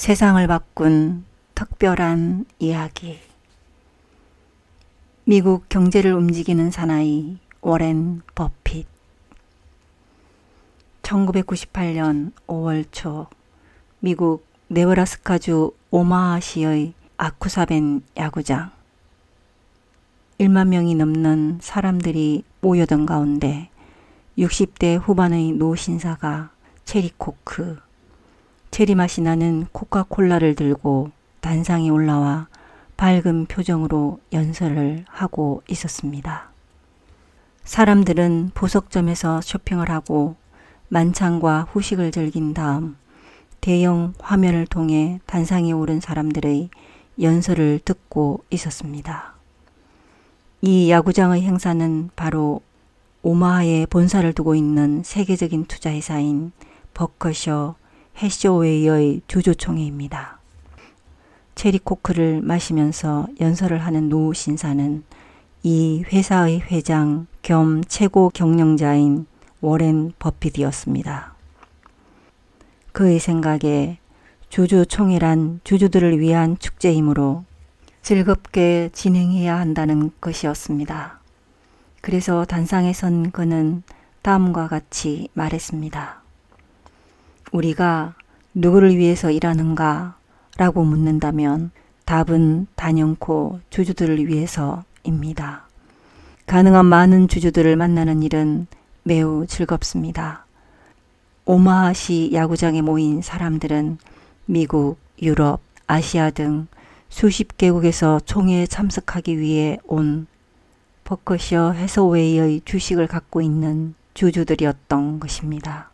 세상을 바꾼 특별한 이야기. 미국 경제를 움직이는 사나이 워렌 버핏. 1998년 5월 초 미국 네브라스카주 오마하시의 아쿠사벤 야구장. 1만 명이 넘는 사람들이 모여든 가운데 60대 후반의 노 신사가 체리 코크, 체리 맛이 나는 코카콜라를 들고 단상에 올라와 밝은 표정으로 연설을 하고 있었습니다. 사람들은 보석점에서 쇼핑을 하고 만찬과 후식을 즐긴 다음 대형 화면을 통해 단상에 오른 사람들의 연설을 듣고 있었습니다. 이 야구장의 행사는 바로 오마하에 본사를 두고 있는 세계적인 투자회사인 버커셔 해쇼웨이의 주주총회입니다. 체리코크를 마시면서 연설을 하는 노 신사는 이 회사의 회장 겸 최고 경영자인 워렌 버핏이었습니다. 그의 생각에 주주총회란 주주들을 위한 축제이므로 즐겁게 진행해야 한다는 것이었습니다. 그래서 단상에 선 그는 다음과 같이 말했습니다. 우리가 누구를 위해서 일하는가 라고 묻는다면 답은 단연코 주주들을 위해서입니다. 가능한 많은 주주들을 만나는 일은 매우 즐겁습니다. 오마하시 야구장에 모인 사람들은 미국, 유럽, 아시아 등 수십 개국에서 총회에 참석하기 위해 온 버커셔 해서웨이의 주식을 갖고 있는 주주들이었던 것입니다.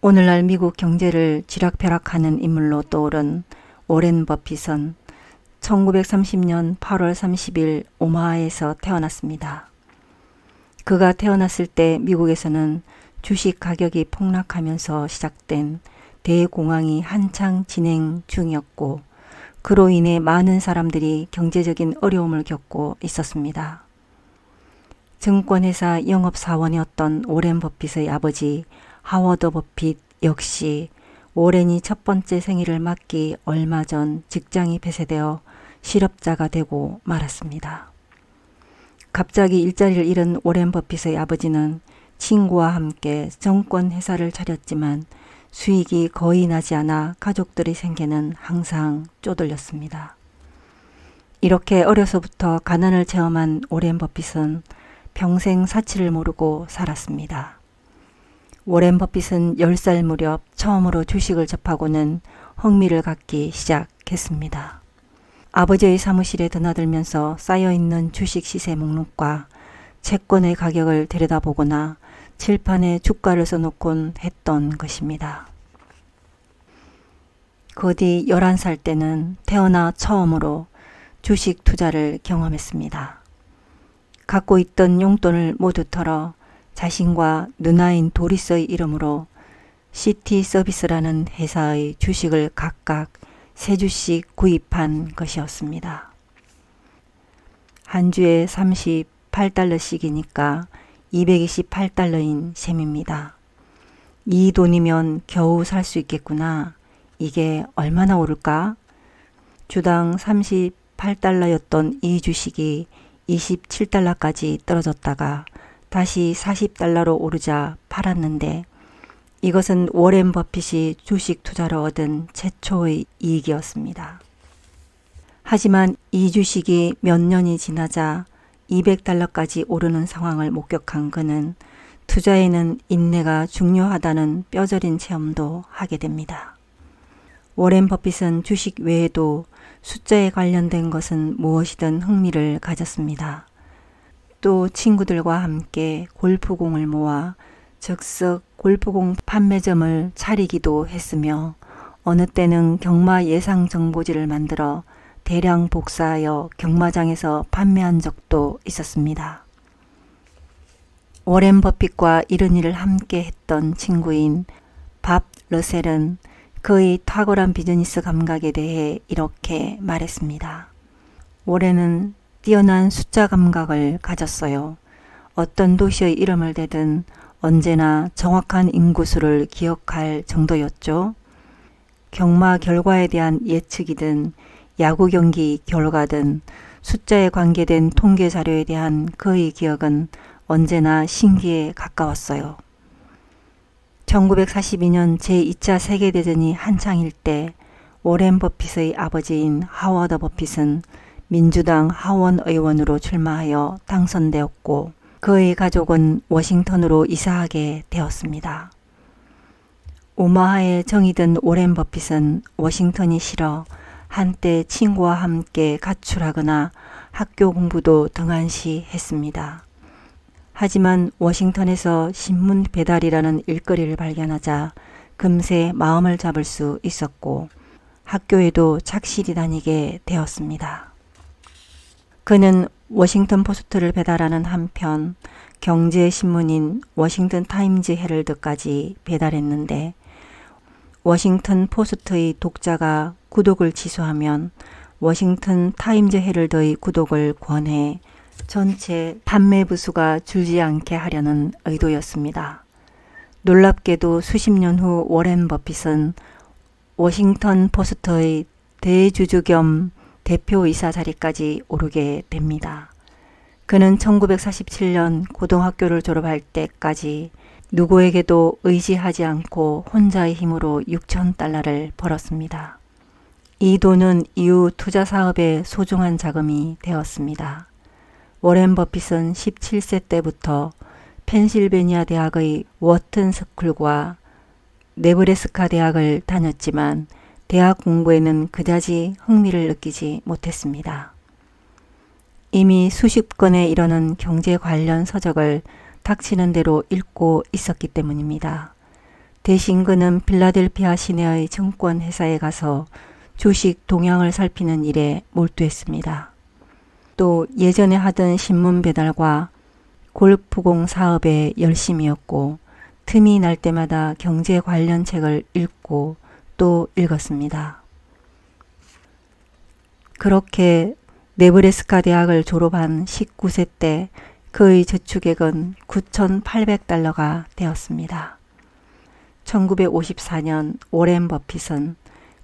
오늘날 미국 경제를 쥐락펴락하는 인물로 떠오른 오렌 버핏은 1930년 8월 30일 오마하에서 태어났습니다. 그가 태어났을 때 미국에서는 주식 가격이 폭락하면서 시작된 대공황이 한창 진행 중이었고 그로 인해 많은 사람들이 경제적인 어려움을 겪고 있었습니다. 증권회사 영업사원이었던 오렌 버핏의 아버지 하워드 버핏 역시 오렌이 첫 번째 생일을 맞기 얼마 전 직장이 폐쇄되어 실업자가 되고 말았습니다. 갑자기 일자리를 잃은 오렌 버핏의 아버지는 친구와 함께 정권 회사를 차렸지만 수익이 거의 나지 않아 가족들의 생계는 항상 쪼들렸습니다. 이렇게 어려서부터 가난을 체험한 오렌 버핏은 평생 사치를 모르고 살았습니다. 오렌 버핏은 10살 무렵 처음으로 주식을 접하고는 흥미를 갖기 시작했습니다. 아버지의 사무실에 드나들면서 쌓여있는 주식 시세 목록과 채권의 가격을 들여다보거나 칠판에 주가를 써놓곤 했던 것입니다. 그 뒤 11살 때는 태어나 처음으로 주식 투자를 경험했습니다. 갖고 있던 용돈을 모두 털어 자신과 누나인 도리스의 이름으로 시티 서비스라는 회사의 주식을 각각 세 주씩 구입한 것이었습니다. 한 주에 38달러씩이니까 228달러인 셈입니다. 이 돈이면 겨우 살 수 있겠구나. 이게 얼마나 오를까? 주당 38달러였던 이 주식이 27달러까지 떨어졌다가 다시 40달러로 오르자 팔았는데 이것은 워렌 버핏이 주식 투자로 얻은 최초의 이익이었습니다. 하지만 이 주식이 몇 년이 지나자 200달러까지 오르는 상황을 목격한 그는 투자에는 인내가 중요하다는 뼈저린 체험도 하게 됩니다. 워렌 버핏은 주식 외에도 숫자에 관련된 것은 무엇이든 흥미를 가졌습니다. 또 친구들과 함께 골프공을 모아 즉석 골프공 판매점을 차리기도 했으며 어느 때는 경마 예상 정보지를 만들어 대량 복사하여 경마장에서 판매한 적도 있었습니다. 워렌 버핏과 이런 일을 함께 했던 친구인 밥 러셀은 그의 탁월한 비즈니스 감각에 대해 이렇게 말했습니다. 워렌은 뛰어난 숫자 감각을 가졌어요. 어떤 도시의 이름을 대든 언제나 정확한 인구수를 기억할 정도였죠. 경마 결과에 대한 예측이든 야구 경기 결과든 숫자에 관계된 통계 자료에 대한 그의 기억은 언제나 신기에 가까웠어요. 1942년 제2차 세계대전이 한창일 때 워렌 버핏의 아버지인 하워드 버핏은 민주당 하원 의원으로 출마하여 당선되었고 그의 가족은 워싱턴으로 이사하게 되었습니다. 오마하에 정이 든 오렌 버핏은 워싱턴이 싫어 한때 친구와 함께 가출하거나 학교 공부도 등한시 했습니다. 하지만 워싱턴에서 신문 배달이라는 일거리를 발견하자 금세 마음을 잡을 수 있었고 학교에도 착실히 다니게 되었습니다. 그는 워싱턴 포스트를 배달하는 한편 경제 신문인 워싱턴 타임즈 헤럴드까지 배달했는데 워싱턴 포스트의 독자가 구독을 취소하면 워싱턴 타임즈 헤럴드의 구독을 권해 전체 판매 부수가 줄지 않게 하려는 의도였습니다. 놀랍게도 수십 년 후 워렌 버핏은 워싱턴 포스트의 대주주 겸 대표이사 자리까지 오르게 됩니다. 그는 1947년 고등학교를 졸업할 때까지 누구에게도 의지하지 않고 혼자의 힘으로 6천 달러를 벌었습니다. 이 돈은 이후 투자 사업의 소중한 자금이 되었습니다. 워렌 버핏은 17세 때부터 펜실베니아 대학의 워튼 스쿨과 네브레스카 대학을 다녔지만 대학 공부에는 그다지 흥미를 느끼지 못했습니다. 이미 수십 건에 이르는 경제 관련 서적을 닥치는 대로 읽고 있었기 때문입니다. 대신 그는 필라델피아 시내의 증권 회사에 가서 주식 동향을 살피는 일에 몰두했습니다. 또 예전에 하던 신문 배달과 골프공 사업에 열심이었고 틈이 날 때마다 경제 관련 책을 읽고 또 읽었습니다. 그렇게 네브레스카 대학을 졸업한 19세 때 그의 저축액은 9,800달러가 되었습니다. 1954년 오렌 버핏은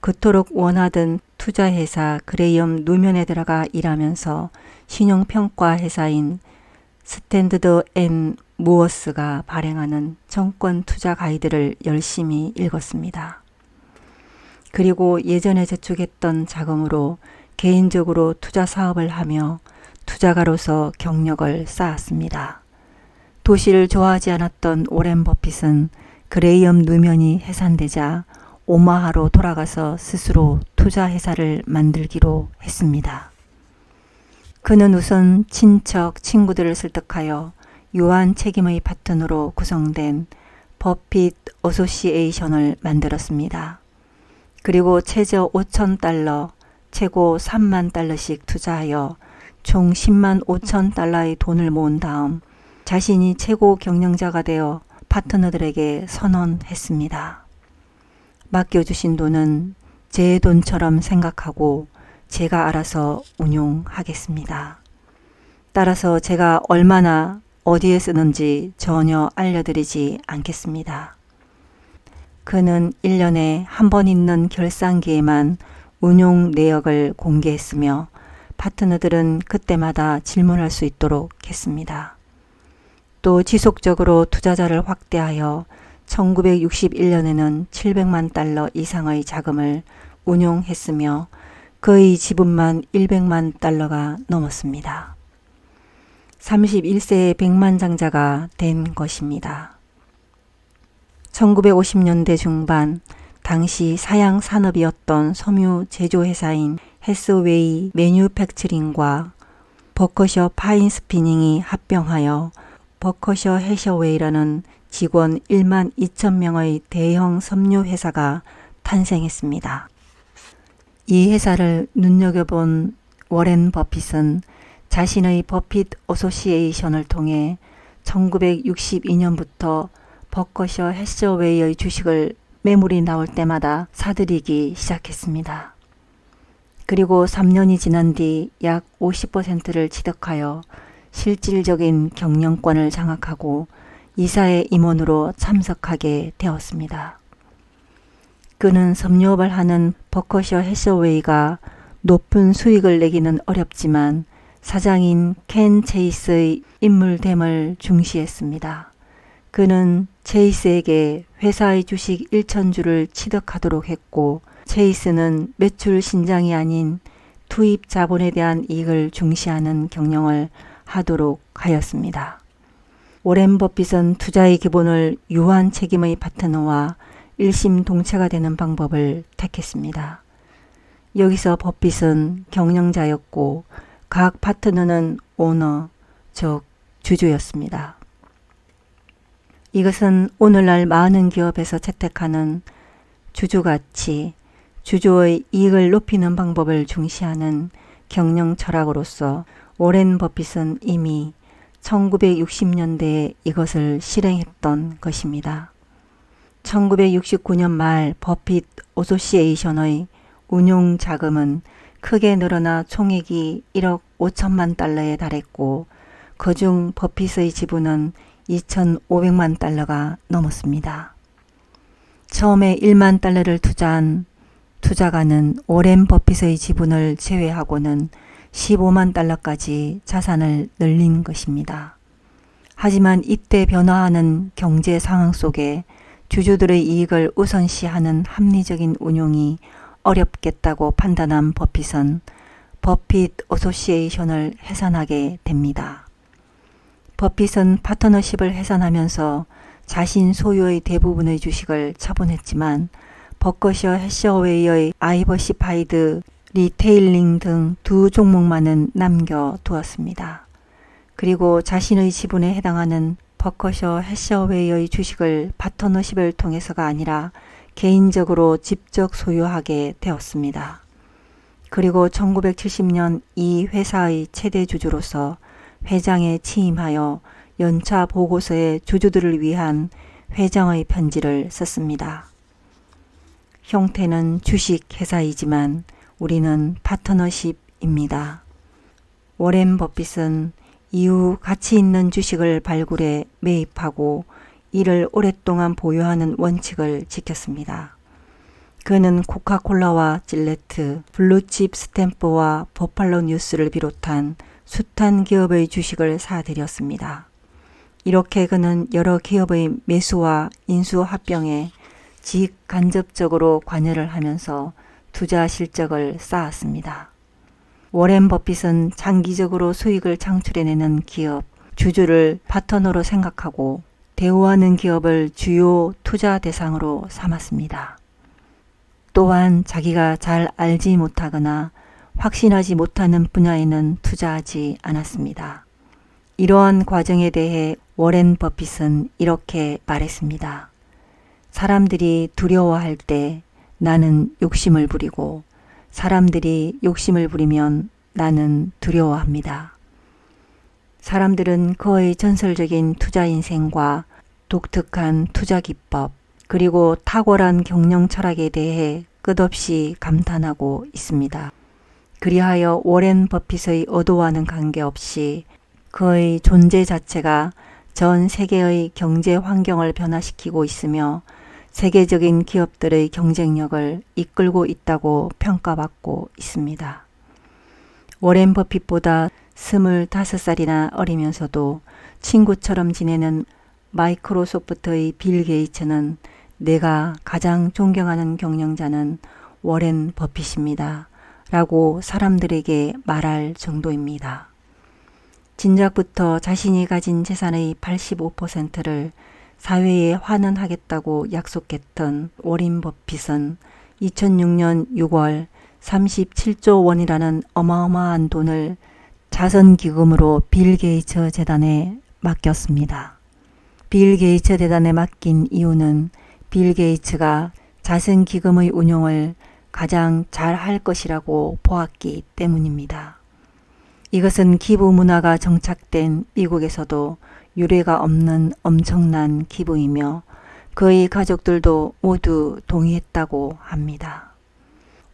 그토록 원하던 투자회사 그레이엄 누면에 들어가 일하면서 신용평가 회사인 스탠드드 앤 무어스가 발행하는 정권 투자 가이드를 열심히 읽었습니다. 그리고 예전에 저축했던 자금으로 개인적으로 투자 사업을 하며 투자가로서 경력을 쌓았습니다. 도시를 좋아하지 않았던 오렌 버핏은 그레이엄 누면이 해산되자 오마하로 돌아가서 스스로 투자 회사를 만들기로 했습니다. 그는 우선 친척, 친구들을 설득하여 유한 책임의 파트너로 구성된 버핏 어소시에이션을 만들었습니다. 그리고 최저 5천 달러, 최고 3만 달러씩 투자하여 총 10만 5천 달러의 돈을 모은 다음 자신이 최고 경영자가 되어 파트너들에게 선언했습니다. 맡겨주신 돈은 제 돈처럼 생각하고 제가 알아서 운용하겠습니다. 따라서 제가 얼마나 어디에 쓰는지 전혀 알려드리지 않겠습니다. 그는 1년에 한 번 있는 결산기에만 운용 내역을 공개했으며 파트너들은 그때마다 질문할 수 있도록 했습니다. 또 지속적으로 투자자를 확대하여 1961년에는 700만 달러 이상의 자금을 운용했으며 그의 지분만 100만 달러가 넘었습니다. 31세의 백만장자가 된 것입니다. 1950년대 중반 당시 사양 산업이었던 섬유 제조회사인 헬스웨이 매뉴팩처링과 버커셔 파인 스피닝이 합병하여 버커셔 해셔웨이라는 직원 1만 2천 명의 대형 섬유 회사가 탄생했습니다. 이 회사를 눈여겨본 워렌 버핏은 자신의 버핏 어소시에이션을 통해 1962년부터 버커셔 해셔웨이의 주식을 매물이 나올 때마다 사들이기 시작했습니다. 그리고 3년이 지난 뒤 약 50%를 취득하여 실질적인 경영권을 장악하고 이사의 임원으로 참석하게 되었습니다. 그는 섬유업을 하는 버커셔 해서웨이가 높은 수익을 내기는 어렵지만 사장인 켄 체이스의 인물됨을 중시했습니다. 그는 체이스에게 회사의 주식 1천주를 취득하도록 했고 체이스는 매출 신장이 아닌 투입 자본에 대한 이익을 중시하는 경영을 하도록 하였습니다. 오렌 버핏은 투자의 기본을 유한 책임의 파트너와 일심 동체가 되는 방법을 택했습니다. 여기서 버핏은 경영자였고 각 파트너는 오너, 즉 주주였습니다. 이것은 오늘날 많은 기업에서 채택하는 주주가치, 주주의 이익을 높이는 방법을 중시하는 경영 철학으로서 오렌 버핏은 이미 1960년대에 이것을 실행했던 것입니다. 1969년 말 버핏 오소시에이션의 운용 자금은 크게 늘어나 총액이 1억 5천만 달러에 달했고 그중 버핏의 지분은 2,500만 달러가 넘었습니다. 처음에 1만 달러를 투자한 투자가는 오렌 버핏의 지분을 제외하고는 15만 달러까지 자산을 늘린 것입니다. 하지만 이때 변화하는 경제 상황 속에 주주들의 이익을 우선시하는 합리적인 운용이 어렵겠다고 판단한 버핏은 버핏 어소시에이션을 해산하게 됩니다. 버핏은 파트너십을 해산하면서 자신 소유의 대부분의 주식을 처분했지만 버커셔 해셔웨이의 아이버시파이드 리테일링 등 두 종목만은 남겨두었습니다. 그리고 자신의 지분에 해당하는 버커셔 해셔웨이의 주식을 파트너십을 통해서가 아니라 개인적으로 직접 소유하게 되었습니다. 그리고 1970년 이 회사의 최대 주주로서 회장에 취임하여 연차 보고서에 주주들을 위한 회장의 편지를 썼습니다. 형태는 주식 회사이지만 우리는 파트너십입니다. 워렌 버핏은 이후 가치 있는 주식을 발굴해 매입하고 이를 오랫동안 보유하는 원칙을 지켰습니다. 그는 코카콜라와 질레트, 블루칩 스탬프와 버팔로 뉴스를 비롯한 숱한 기업의 주식을 사들였습니다. 이렇게 그는 여러 기업의 매수와 인수 합병에 직 간접적으로 관여를 하면서 투자 실적을 쌓았습니다. 워렌 버핏은 장기적으로 수익을 창출해내는 기업, 주주를 파트너로 생각하고 대우하는 기업을 주요 투자 대상으로 삼았습니다. 또한 자기가 잘 알지 못하거나 확신하지 못하는 분야에는 투자하지 않았습니다. 이러한 과정에 대해 워렌 버핏은 이렇게 말했습니다. 사람들이 두려워할 때 나는 욕심을 부리고 사람들이 욕심을 부리면 나는 두려워합니다. 사람들은 그의 전설적인 투자 인생과 독특한 투자 기법, 그리고 탁월한 경영 철학에 대해 끝없이 감탄하고 있습니다. 그리하여 워렌 버핏의 의도와는 관계없이 그의 존재 자체가 전 세계의 경제 환경을 변화시키고 있으며 세계적인 기업들의 경쟁력을 이끌고 있다고 평가받고 있습니다. 워렌 버핏보다 25살이나 어리면서도 친구처럼 지내는 마이크로소프트의 빌 게이츠는 내가 가장 존경하는 경영자는 워렌 버핏입니다. 라고 사람들에게 말할 정도입니다. 진작부터 자신이 가진 재산의 85%를 사회에 환원하겠다고 약속했던 워린 버핏은 2006년 6월 37조 원이라는 어마어마한 돈을 자선기금으로 빌 게이츠 재단에 맡겼습니다. 빌 게이츠 재단에 맡긴 이유는 빌 게이츠가 자선기금의 운용을 가장 잘 할 것이라고 보았기 때문입니다. 이것은 기부 문화가 정착된 미국에서도 유례가 없는 엄청난 기부이며 그의 가족들도 모두 동의했다고 합니다.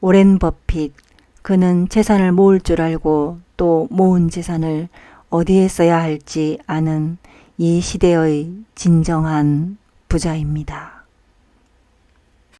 오렌 버핏, 그는 재산을 모을 줄 알고 또 모은 재산을 어디에 써야 할지 아는 이 시대의 진정한 부자입니다.